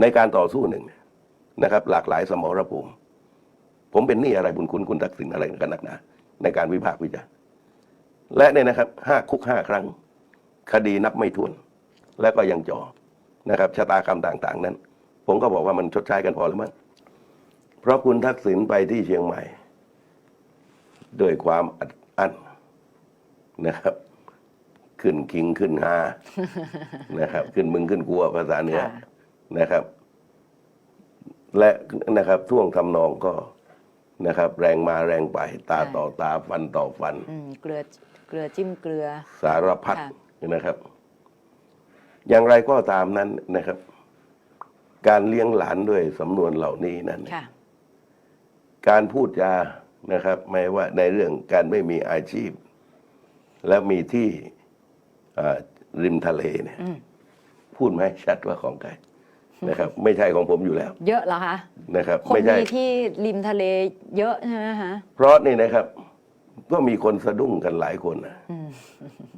ในการต่อสู้หนึ่งนะครับ หลากหลายสมรภูมิผมเป็นหนี้อะไรบุญคุณคุณทักษิณอะไรกันนักหนาในการวิพากษ์วิจารณ์และเนี่ยนะครับห้าคุกห้าครั้ง คดีนับไม่ถ้วน และก็ยังจอนะครับชะตากรรมต่าง ๆ นั้น ผมก็บอกว่ามันชดใช้กันพอแล้วมั้งเพราะคุณทักษิณไปที่เชียงใหม่ ด้วยความอัดอั้นนะครับ ขึ้นคิงขึ้นฮานะครับ ขึ้นมึงขึ้นกลัวภาษาเหนือ นะครับ และนะครับท่วงทำนองก็นะครับ แรงมาแรงไป ตาต่อตาฟันต่อฟันอืมเกลือเกลือจิ้มเกลือ สารพัดค่ะ นะครับ อย่างไรก็ตามนั้นนะครับ การเลี้ยงหลานด้วยสำนวนเหล่านี้นั้น ค่ะ การพูดจานะครับ ไม่ว่าในเรื่องการไม่มีอาชีพ และมีที่อ่าริมทะเลเนี่ย อืม พูดไหมชัดว่าของใคร นะครับไม่ใช่ของผมอยู่แล้วเยอะเหรอคะนะครับคนไม่ใช่ มีที่ริมทะเลเยอะใช่ไหมคะเพราะนี่นะครับ ก็มีคนสะดุ้งกันหลายคนนะอืม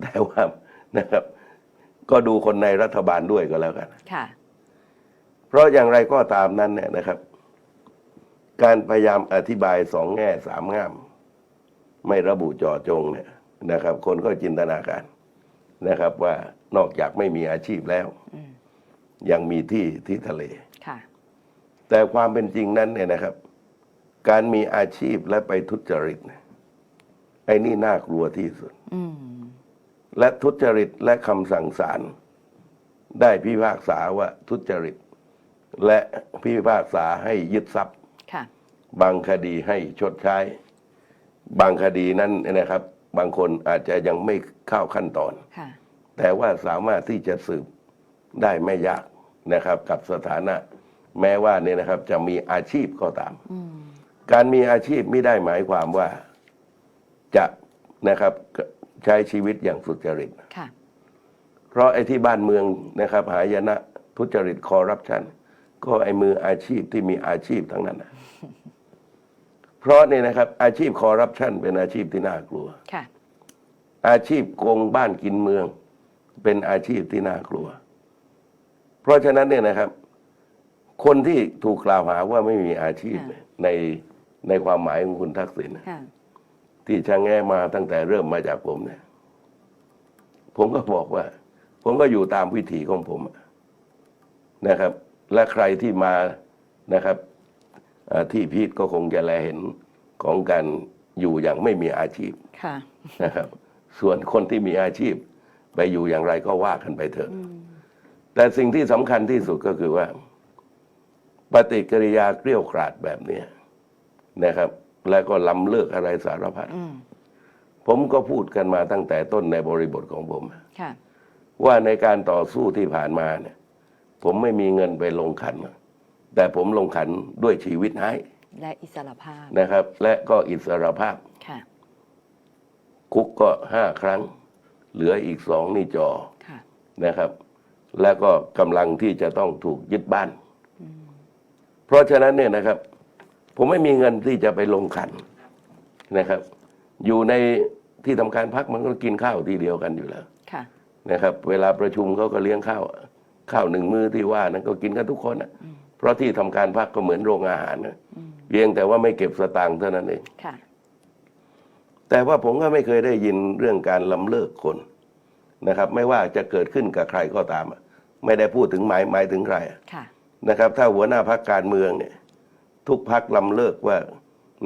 แต่ว่านะครับ ก็ดูคนในรัฐบาลด้วยก็แล้วกัน ค่ะ เพราะอย่างไรก็ตามนั้นเนี่ยนะครับ การพยายามอธิบายสองแง่สามง่าม ไม่ระบุเจาะจงเนี่ยนะครับ คนก็จินตนาการนะครับ ว่านอกจากไม่มีอาชีพแล้ว อืม ยังมีที่ที่ทะเล ค่ะ แต่ความเป็นจริงนั้นเนี่ยนะครับ การมีอาชีพและไปทุจริตเนี่ยไอ้นี่น่ากลัวที่สุด อืม และทุจริตและคำสั่งศาลได้พิพากษาว่าทุจริต และพิพากษาให้ยึดทรัพย์ ค่ะ บางคดีให้ชดใช้ บางคดีนั้นนะครับ บางคนอาจจะยังไม่เข้าขั้นตอน ค่ะ แต่ว่าสามารถที่จะสืบ ได้ไม่ยากนะครับ กับสถานะแม้ว่าเนี่ยนะครับ จะมีอาชีพก็ตามอืมการมีอาชีพไม่ได้หมายความว่าจะนะครับใช้ชีวิตอย่างสุจริตค่ะเพราะไอ้ที่บ้านเมืองนะครับ หายนะทุจริตคอร์รัปชันก็ไอ้มืออาชีพที่มีอาชีพทั้งนั้นนะเพราะเนี่ยนะครับ อาชีพคอร์รัปชันเป็นอาชีพที่น่ากลัวค่ะอาชีพโกงบ้านกินเมือง เป็นอาชีพที่น่ากลัว เพราะฉะนั้นเนี่ยนะครับ คนที่ถูกกล่าวหาว่าไม่มีอาชีพค่ะเนี่ยในในความหมายของคุณทักษิณนะค่ะที่ชะแง่มาตั้งแต่เริ่มมาจากผมเนี่ย ผมก็บอกว่า ผมก็อยู่ตามวิถีของผมนะครับ และใครที่มานะครับอ่าที่พีทก็คงจะแลเห็นของการอยู่อย่างไม่มีอาชีพค่ะนะครับ ส่วนคนที่มีอาชีพ ไปอยู่อย่างไรก็ว่ากันไปเถอะอืม แต่สิ่งที่สำคัญที่สุดก็คือว่า ปฏิกิริยาเกลี้ยวกราดแบบเนี้ยนะครับ แล้วก็ล้ำเลิกอะไรสารพัดอืมผมก็พูดกันมาตั้งแต่ต้นในบริบทของผม ค่ะ ว่าในการต่อสู้ที่ผ่านมาเนี่ย ผมไม่มีเงินไปลงขัน แต่ผมลงขันด้วยชีวิตให้และอิสรภาพนะครับ และก็อิสรภาพ ค่ะ คุกก็ห้าครั้ง เหลืออีกสองนี่จอค่ะ นะครับ แล้วก็กำลังที่จะต้องถูกยึดบ้าน เพราะฉะนั้นเนี่ยนะครับ ผมไม่มีเงินที่จะไปลงขันนะครับ อยู่ในที่ทำการพักมันก็กินข้าวทีเดียวกันอยู่แล้วค่ะนะครับ เวลาประชุมเขาก็เลี้ยงข้าวข้าวหนึ่งมื้อที่ว่านั้นก็กินกันทุกคนนะเพราะที่ทำการพักก็เหมือนโรงอาหารนะอืมเพียงแต่ว่าไม่เก็บสตางค์เท่านั้นเองค่ะแต่ว่าผมก็ไม่เคยได้ยินเรื่องการล้ำเลิกคน นะครับ ไม่ว่าจะเกิดขึ้นกับใครก็ตามอะไม่ได้พูดถึงหมายหมายถึงใครอะค่ะนะครับ ถ้าหัวหน้าพักการเมืองเนี่ย ทุกพักล้ำเลิกว่า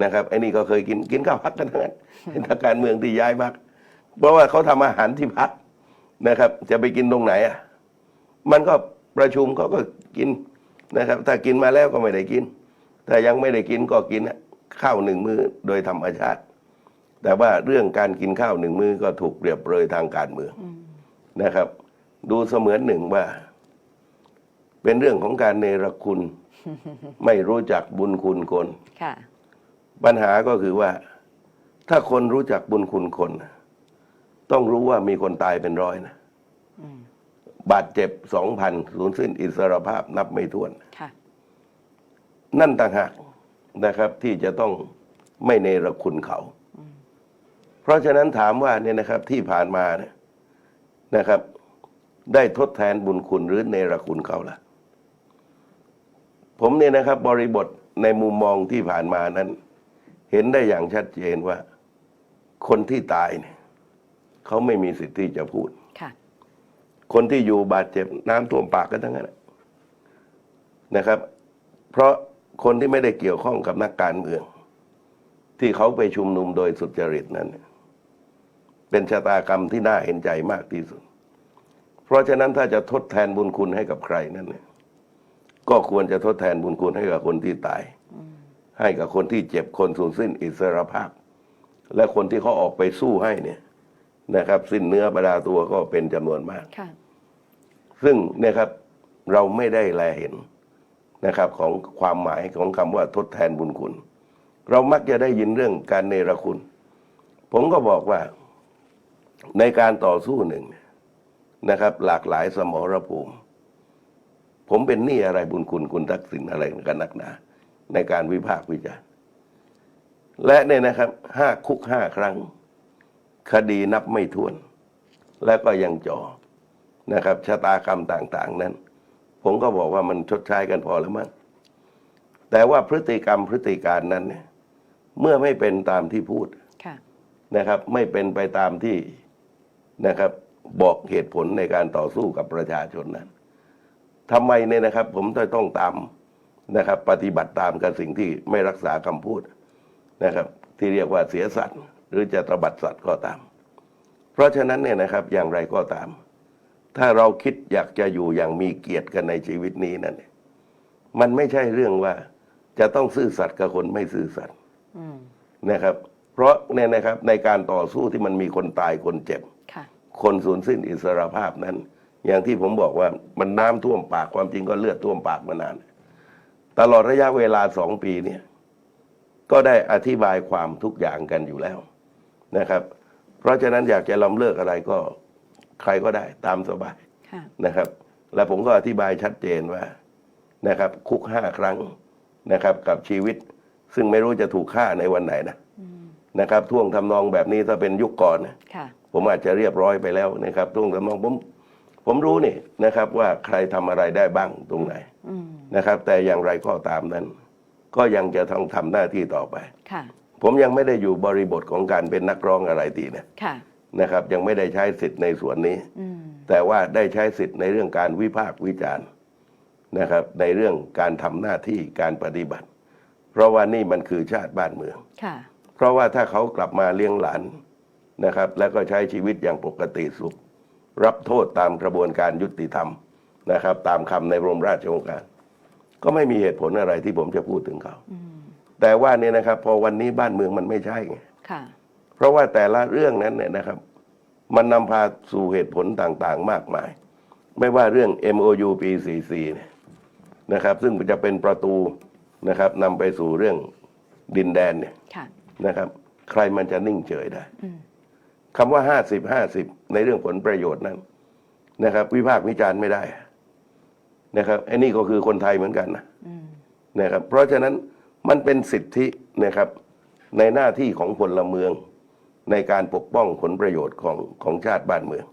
นะครับไอ้นี่ก็เคยกินกินข้าวพักกันทั้งนั้นถ้าการเมืองที่ย้ายพักเพราะว่าเขาทำอาหารที่พักนะครับ จะไปกินตรงไหนอะมันก็ประชุมเขาก็กินนะครับ ถ้ากินมาแล้วก็ไม่ได้กิน ถ้ายังไม่ได้กินก็กินอะข้าวหนึ่งมือโดยธรรมชาติ แต่ว่าเรื่องการกินข้าวหนึ่งมือก็ถูกเปรียบเปรยทางการเมืองอืม นะครับ ดูเสมือนหนึ่งว่า เป็นเรื่องของการเนรคุณ ไม่รู้จักบุญคุณคนค่ะปัญหาก็คือว่า ถ้าคนรู้จักบุญคุณคน ต้องรู้ว่ามีคนตายเป็นร้อยนะอืมบาดเจ็บสองพันสูญสิ้นอิสรภาพนับไม่ถ้วนค่ะนั่นต่างหากนะครับ ที่จะต้องไม่เนรคุณเขา เพราะฉะนั้นถามว่าเนี่ยนะครับที่ผ่านมาเนี่ย นะครับ ได้ทดแทนบุญคุณหรือเนรคุณเขาล่ะ ผมเนี่ยนะครับ บริบทในมุมมองที่ผ่านมานั้น เห็นได้อย่างชัดเจนว่า คนที่ตายเนี่ยเขาไม่มีสิทธิ์ที่จะพูดค่ะคนที่อยู่บาดเจ็บน้ำท่วมปากกันทั้งนั้นนะครับ เพราะคนที่ไม่ได้เกี่ยวข้องกับนักการเมือง ที่เขาไปชุมนุมโดยสุจริตนั้น เป็นชะตากรรมที่น่าเห็นใจมากที่สุด เพราะฉะนั้นถ้าจะทดแทนบุญคุณให้กับใครนั่นเนี่ยก็ควรจะทดแทนบุญคุณให้กับคนที่ตาย ให้กับคนที่เจ็บคนสูญสิ้นอิสรภาพ และคนที่เขาออกไปสู้ให้เนี่ยนะครับ สิ้นเนื้อประดาตัวก็เป็นจำนวนมากค่ะซึ่งเนะครับเราไม่ได้แลเห็นนะครับของความหมายของคำว่าทดแทนบุญคุณ เรามักจะได้ยินเรื่องการเนรคุณ ผมก็บอกว่า ในการต่อสู้หนึ่งเนี่ยนะครับ หลากหลายสมรภูมิ ผมเป็นหนี้อะไรบุญคุณคุณทักษิณอะไรกันนักหนา ในการวิพากษ์วิจารณ์และเนี่ยนะครับห้าคุกห้าครั้ง คดีนับไม่ถ้วน และก็ยังจ่อนะครับชะตากรรมต่าง ๆ นั้น ผมก็บอกว่ามันชดใช้กันพอแล้วมั้งแต่ว่าพฤติกรรมพฤติการนั้นเนี่ยเมื่อไม่เป็นตามที่พูดค่ะนะครับ ไม่เป็นไปตามที่ นะครับ บอกเหตุผลในการต่อสู้กับประชาชนนั้นทำไมเนี่ยนะครับ ผมต้องต้องตามนะครับ ปฏิบัติตามกับสิ่งที่ไม่รักษาคำพูดนะครับ ที่เรียกว่าเสียสัตว์ หรือจะตระบัดสัตว์ก็ตาม เพราะฉะนั้นเนี่ยนะครับอย่างไรก็ตาม ถ้าเราคิดอยากจะอยู่อย่างมีเกียรติกันในชีวิตนี้นั่นเนี่ยมันไม่ใช่เรื่องว่าจะต้องซื่อสัตย์กับคนไม่ซื่อสัตย์อืมนะครับ เพราะเนี่ยนะครับในการต่อสู้ที่มันมีคนตายคนเจ็บ ค่ะคนสูญสิ้นอิสรภาพนั้น อย่างที่ผมบอกว่ามันน้ำท่วมปากความจริงก็เลือดท่วมปากมานาน ตลอดระยะเวลาสองปีเนี่ยก็ได้อธิบายความทุกอย่างกันอยู่แล้วนะครับ เพราะฉะนั้นอยากจะล้ำเลิกอะไรก็ใครก็ได้ตามสบายค่ะนะครับ และผมก็อธิบายชัดเจนว่านะครับ คุกห้าครั้งนะครับ กับชีวิต ซึ่งไม่รู้จะถูกฆ่าในวันไหนนะอืมนะครับ ท่วงทำนองแบบนี้ถ้าเป็นยุคก่อนนะค่ะ ผมอาจจะเรียบร้อยไปแล้วนะครับท่วงทำนองผมผมรู้นี่นะครับว่าใครทำอะไรได้บ้างตรงไหนอืมนะครับ แต่อย่างไรก็ตามนั้น ก็ยังจะต้องทำหน้าที่ต่อไปค่ะผมยังไม่ได้อยู่บริบทของการเป็นนักร้องอะไรตีนะค่ะนะครับ ยังไม่ได้ใช้สิทธิ์ในส่วนนี้อืมแต่ว่าได้ใช้สิทธิ์ในเรื่องการวิพากษ์วิจารณ์นะครับ ในเรื่องการทำหน้าที่การปฏิบัติ เพราะว่านี่มันคือชาติบ้านเมืองค่ะเพราะว่าถ้าเขากลับมาเลี้ยงหลาน นะครับ แล้วก็ใช้ชีวิตอย่างปกติสุข รับโทษตามกระบวนการยุติธรรมนะครับ ตามคำในรมราชโองการ ก็ไม่มีเหตุผลอะไรที่ผมจะพูดถึงเขาอืมแต่ว่าเนี่ยนะครับ พอวันนี้บ้านเมืองมันไม่ใช่ไงค่ะเพราะว่าแต่ละเรื่องนั้นเนี่ยนะครับ มันนำพาสู่เหตุผลต่างๆ มากมาย ไม่ว่าเรื่อง MOU ปี44เนี่ยนะครับ ซึ่งจะเป็นประตูนะครับนำไปสู่เรื่องดินแดนเนี่ยค่ะนะครับ ใครมันจะนิ่งเฉยได้อืม คำว่าห้าสิบห้าสิบในเรื่องผลประโยชน์นั้นนะครับ วิพากษ์วิจารณ์ไม่ได้นะครับไอ้นี่ก็คือคนไทยเหมือนกันนะอืมนะครับ เพราะฉะนั้นมันเป็นสิทธินะครับ ในหน้าที่ของพลเมืองในการปกป้องผลประโยชน์ของของชาติบ้านเมือง